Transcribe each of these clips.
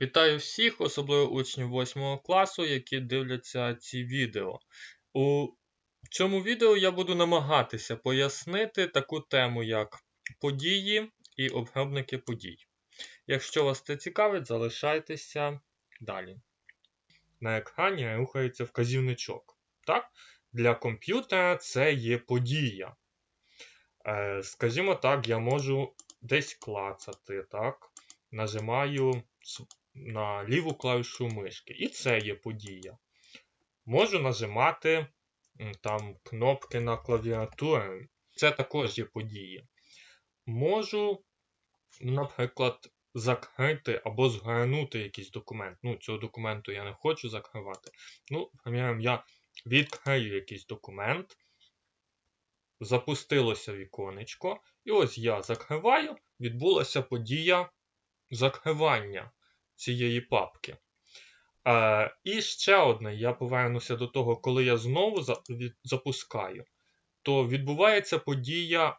Вітаю всіх, особливо учнів 8 класу, які дивляться ці відео. У цьому відео я буду намагатися пояснити таку тему, як події і обгробники подій. Якщо вас це цікавить, залишайтеся далі. На екрані рухається вказівничок. Так? Для комп'ютера це є подія. Е, Скажімо так, я можу десь клацати, так? Нажимаю на ліву клавішу мишки. І це є подія. Можу нажимати там кнопки на клавіатурі. Це також є події. Можу, наприклад, закрити або згорнути якийсь документ. Ну, цього документу я не хочу закривати. Ну, приміром, я відкрию якийсь документ, запустилося віконечко, і ось я закриваю, відбулася подія закривання цієї папки. Е, і ще одне, я повернуся до того, коли я знову запускаю, то відбувається подія,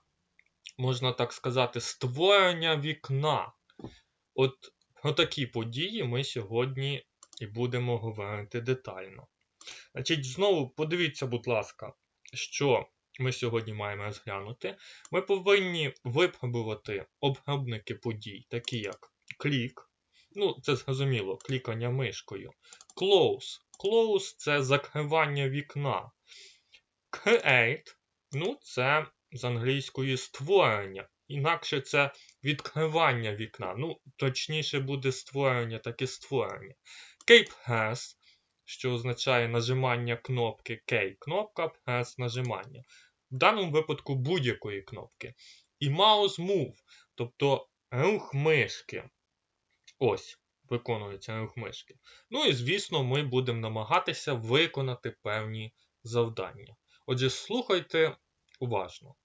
можна так сказати, створення вікна. От про такі події ми сьогодні і будемо говорити детально. Значить, знову подивіться, будь ласка, що ми сьогодні маємо розглянути. Ми повинні випробувати обробники подій, такі як клік. Ну, це зрозуміло, клікання мишкою. Close. Close це закривання вікна. Create. Ну, це з англійської створення. Інакше це відкривання вікна. Ну, точніше буде створення, так і створення. Cape Press, що означає нажимання кнопки K. Кнопка Press нажимання. В даному випадку будь-якої кнопки. І Mouse Move, тобто рух мишки. Ось, виконується рух мишки. Ну і, звісно, ми будемо намагатися виконати певні завдання. Отже, слухайте уважно.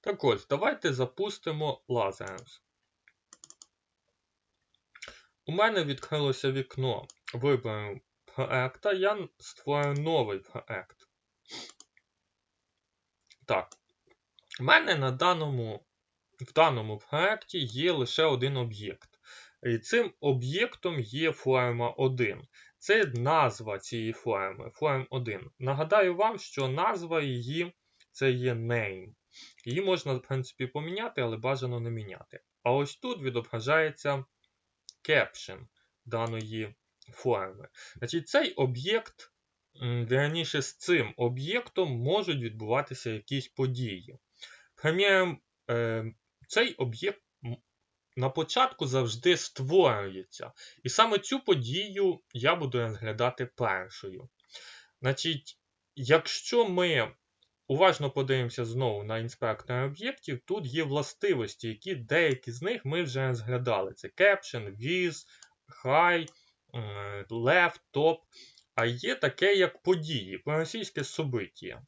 Так ось, давайте запустимо Lazarus. У мене відкрилося вікно вибору проекта. Я створю новий проект. Так. У мене на даному, в даному проекті є лише один об'єкт. І цим об'єктом є форма 1. Це назва цієї форми, form 1. Нагадаю вам, що назва її це є name. Її можна, в принципі, поміняти, але бажано не міняти. А ось тут відображається caption даної форми. Значить, цей об'єкт, м, вірніше, з цим об'єктом можуть відбуватися якісь події. Приміром, е, цей об'єкт на початку завжди створюється. І саме цю подію я буду розглядати першою. Значить, якщо ми уважно подивимося знову на інспектор об'єктів, тут є властивості, які деякі з них ми вже розглядали. Це caption, with, high, е, left, top. А є таке, як події, по-російськи собиття.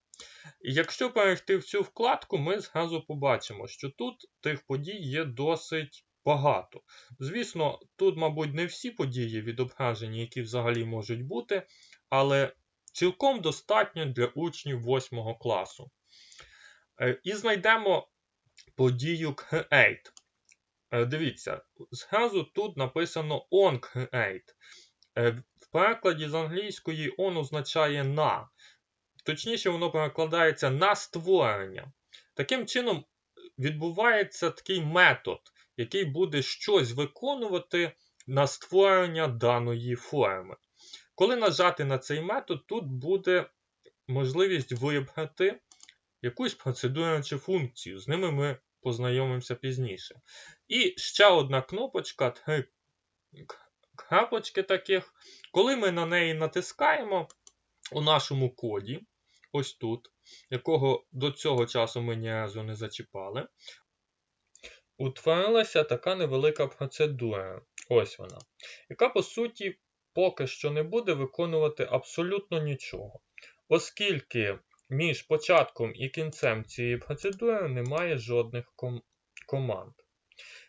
Якщо перейти в цю вкладку, ми зразу побачимо, що тут тих подій є досить багато. Звісно, тут, мабуть, не всі події відображені, які взагалі можуть бути, але цілком достатньо для учнів 8 класу. Е, І знайдемо подію create. Е, Дивіться, зразу тут написано on create. Е, В перекладі з англійської on означає на. Точніше, воно перекладається на створення. Таким чином, відбувається такий метод, який буде щось виконувати на створення даної форми. Коли нажати на цей метод, тут буде можливість вибрати якусь процедуру чи функцію. З ними ми познайомимося пізніше. І ще одна кнопочка, три крапочки таких. Коли ми на неї натискаємо у нашому коді, ось тут, якого до цього часу ми ні разу не зачіпали, утворилася така невелика процедура. Ось вона, яка по суті поки що не буде виконувати абсолютно нічого, оскільки між початком і кінцем цієї процедури немає жодних ком- команд.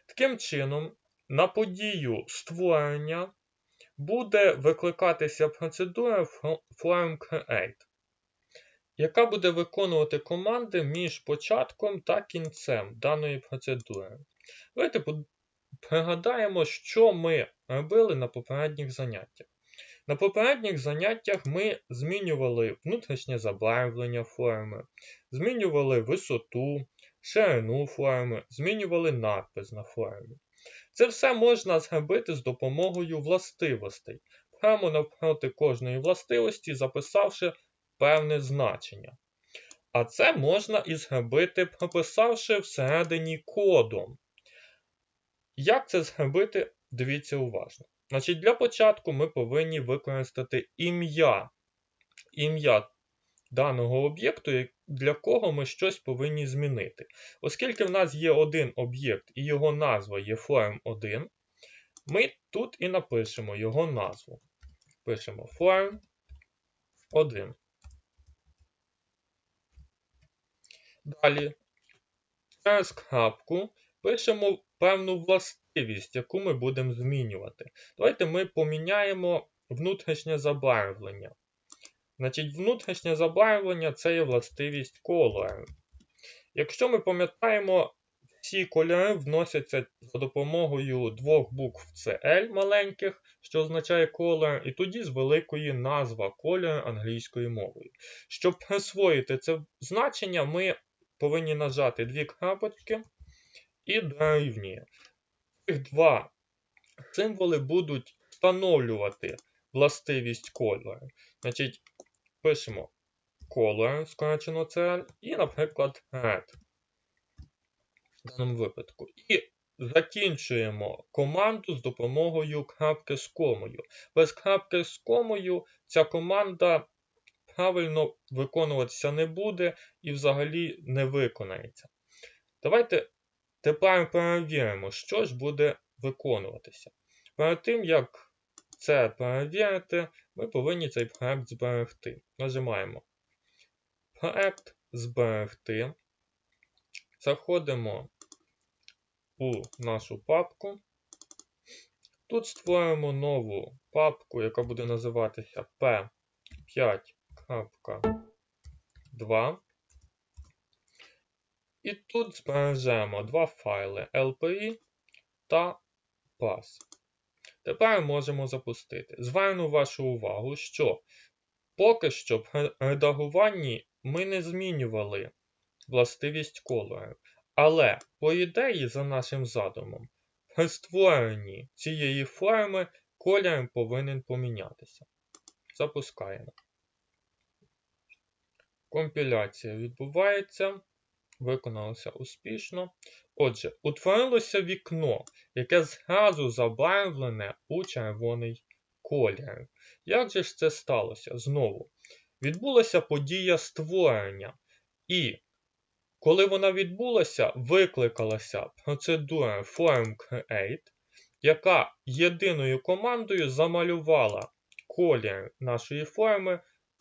Таким чином, на подію створення буде викликатися процедура form create, яка буде виконувати команди між початком та кінцем даної процедури. Давайте пригадаємо, що ми робили на попередніх заняттях. На попередніх заняттях ми змінювали внутрішнє забарвлення форми, змінювали висоту, ширину форми, змінювали надпис на формі. Це все можна зробити з допомогою властивостей, прямо навпроти кожної властивості, записавши певне значення. А це можна і зробити, прописавши всередині кодом. Як це зробити, дивіться уважно. Значить, Для початку ми повинні використати ім'я ім'я даного об'єкту, для кого ми щось повинні змінити. Оскільки в нас є один об'єкт і його назва є form1, ми тут і напишемо його назву. Пишемо form1. Далі, через крапку пишемо певну властивість, яку ми будемо змінювати. Давайте ми поміняємо внутрішнє забарвлення. Значить, внутрішнє забарвлення це є властивість кольору. Якщо ми пам'ятаємо, всі кольори вносяться за допомогою двох букв CL маленьких, що означає колор, і тоді з великої назва кольору англійською мовою. Щоб присвоїти це значення, ми повинні нажати дві крапочки і дорівнює. Цих два символи будуть встановлювати властивість кольору. Значить, пишемо color, скорочено CL, і, наприклад, red в даному випадку. І закінчуємо команду з допомогою крапки з комою. Без крапки з комою ця команда правильно виконуватися не буде і взагалі не виконається. Давайте тепер перевіримо, що ж буде виконуватися. Перед тим, як це перевірити, ми повинні цей проект зберегти. Нажимаємо Проект зберегти. Заходимо у нашу папку. Тут створимо нову папку, яка буде називатися P5.2. І тут збережемо два файли LPI та PAS. Тепер можемо запустити. Зверну вашу увагу, що поки що в редагуванні ми не змінювали властивість кольору. Але, по ідеї, за нашим задумом, при створенні цієї форми колір повинен помінятися. Запускаємо. Компіляція відбувається. Виконалося успішно. Отже, утворилося вікно, яке зразу забарвлене у червоний колір. Як же ж це сталося? Знову відбулася подія створення. І коли вона відбулася, викликалася процедура FormCreate, яка єдиною командою замалювала колір нашої форми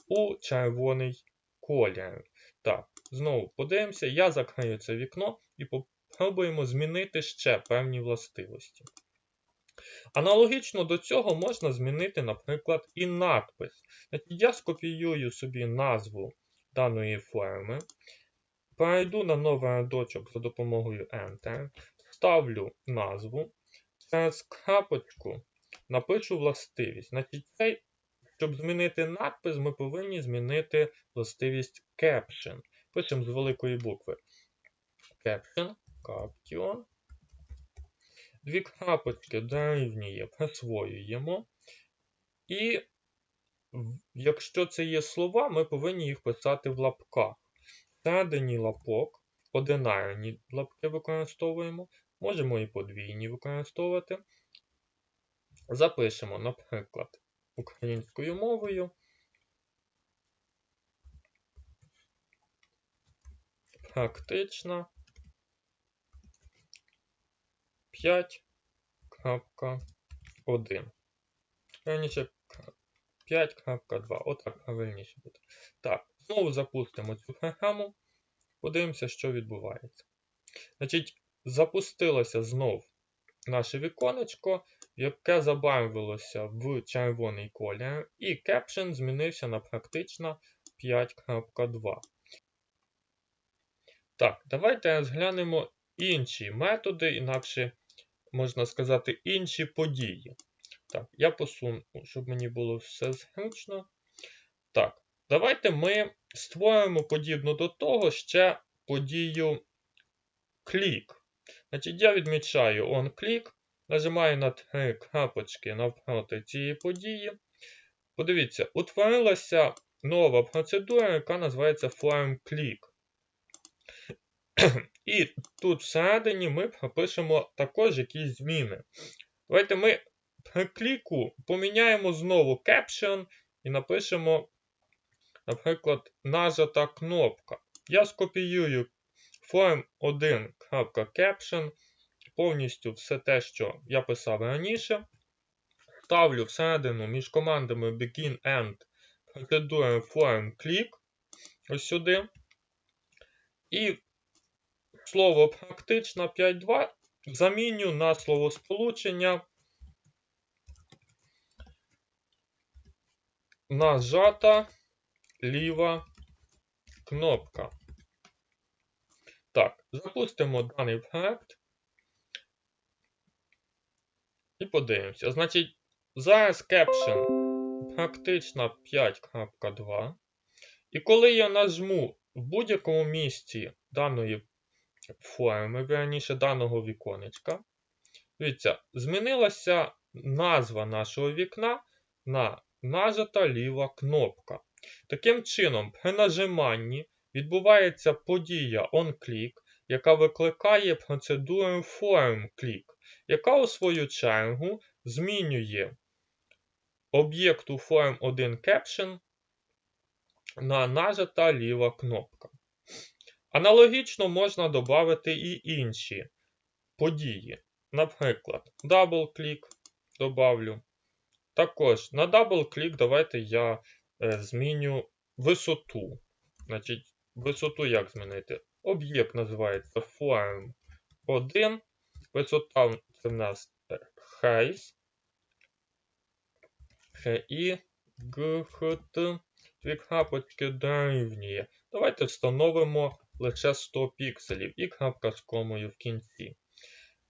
у червоний колір. Так, знову подивимося, я закрию це вікно і попробуємо змінити ще певні властивості. Аналогічно до цього можна змінити, наприклад, і надпис. Я скопіюю собі назву даної форми, перейду на новий рядочок за допомогою Enter, ставлю назву, через крапочку напишу властивість. Значить, цей, Щоб змінити надпис, ми повинні змінити властивість Caption. Пишемо з великої букви Caption, Caption. Дві крапочки дорівнює, присвоюємо. І якщо це є слова, ми повинні їх писати в лапках. Всередині лапок одинарні лапки використовуємо, можемо і подвійні використовувати. Запишемо, наприклад, українською мовою. Практична 5.1. Раніше 5.2. Отак правильніше буде. Так, знову запустимо цю програму. Подивимося, що відбувається. Значить, запустилося знов наше віконечко, яке забарвилося в червоний колір, і caption змінився на практично 5.2. Так, давайте розглянемо інші методи, інакше можна сказати, інші події. Так, я посуну, щоб мені було все зручно. Так, давайте ми створимо подібно до того ще подію клік. Значить, я відмічаю onClick, нажимаю на три крапочки навпроти цієї події. Подивіться, утворилася нова процедура, яка називається FormClick. І тут всередині ми пропишемо також якісь зміни. Давайте ми при кліку поміняємо знову caption і напишемо, наприклад, нажата кнопка. Я скопіюю form1.caption, повністю все те, що я писав раніше. Ставлю всередину між командами begin end процедурою form click ось сюди. І слово практично 5.2 заміню на словосполучення нажата ліва кнопка. Так, запустимо даний проект. І подивимося. Значить, зараз caption практично 5.2. І коли я нажму в будь-якому місці даної форми, верніше даного віконечка, дивіться, змінилася назва нашого вікна на нажата ліва кнопка. Таким чином, при нажиманні відбувається подія onClick, яка викликає процедуру FormClick, яка у свою чергу змінює об'єкту Form1Caption на нажата ліва кнопка. Аналогічно можна додати і інші події. Наприклад, double-click добавлю. Також на double-click давайте я е, зміню висоту. Значить, Висоту як змінити? Об'єкт називається form1. Висота в нас height. І GHT дві крапочки дорівнює. Давайте встановимо лише 100 пікселів і крапка з комою в кінці.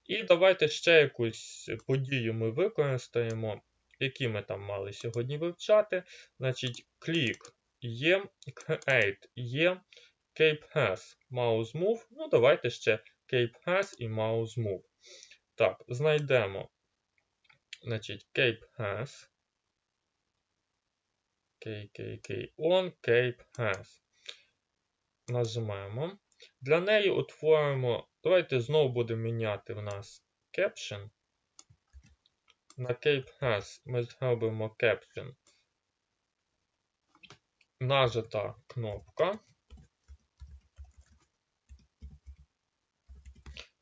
І давайте ще якусь подію ми використаємо, які ми там мали сьогодні вивчати. Значить, клік є, create є, cape has, mouse move. Ну, давайте ще cape has і mouse move. Так, знайдемо. Значить, cape has. KKK on cape has. Нажимаємо. Для неї утворимо. Давайте знову будемо міняти в нас caption. На cape has ми зробимо caption нажата кнопка.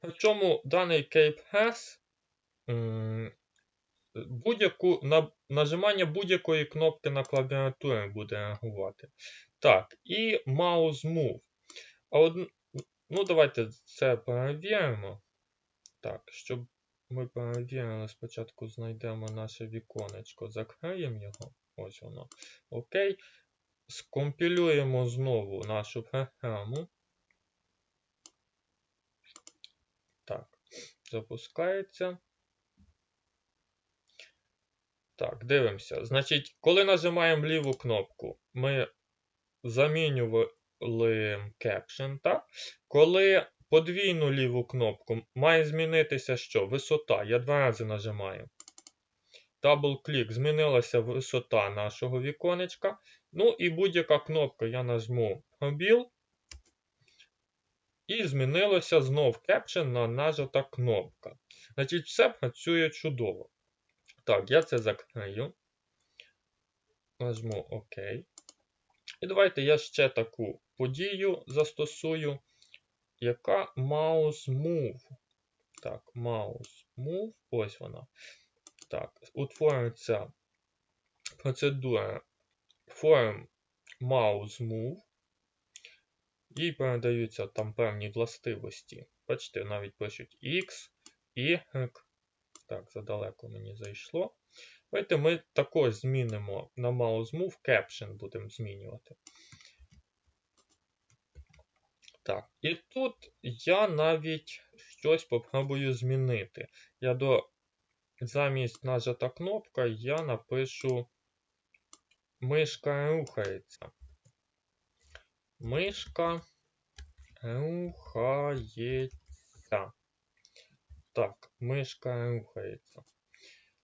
Причому даний Cape Has будь-яку на, нажимання будь-якої кнопки на клавіатурі буде реагувати. Так, і Mouse Move. А од... Ну, давайте це перевіримо. Так, щоб ми перевірили, спочатку знайдемо наше віконечко, закриємо його. Ось воно. Окей. Скомпілюємо знову нашу програму. Так, запускається. Так, дивимося. Значить, коли нажимаємо ліву кнопку, ми замінювали Caption. так? Коли подвійну ліву кнопку, має змінитися що? Висота. Я два рази нажимаю. Дабл-клік, змінилася висота нашого віконечка. Ну і будь-яка кнопка я нажму пробіл. І змінилося знов Caption на нажата кнопка. Значить, все працює чудово. Так, я це закрию. Нажму ОК. І давайте я ще таку подію застосую, яка Mouse Move. Так, Mouse Move. Ось вона. Так, утворюється процедура form mouse move. Їй передаються там певні властивості. Бачите, навіть пишуть X, Y. Так, задалеко мені зайшло. Давайте ми також змінимо на mouse move caption будемо змінювати. Так, і тут я навіть щось попробую змінити. Я до замість нажата кнопка я напишу мишка рухається. Мишка рухається. Так, мишка рухається.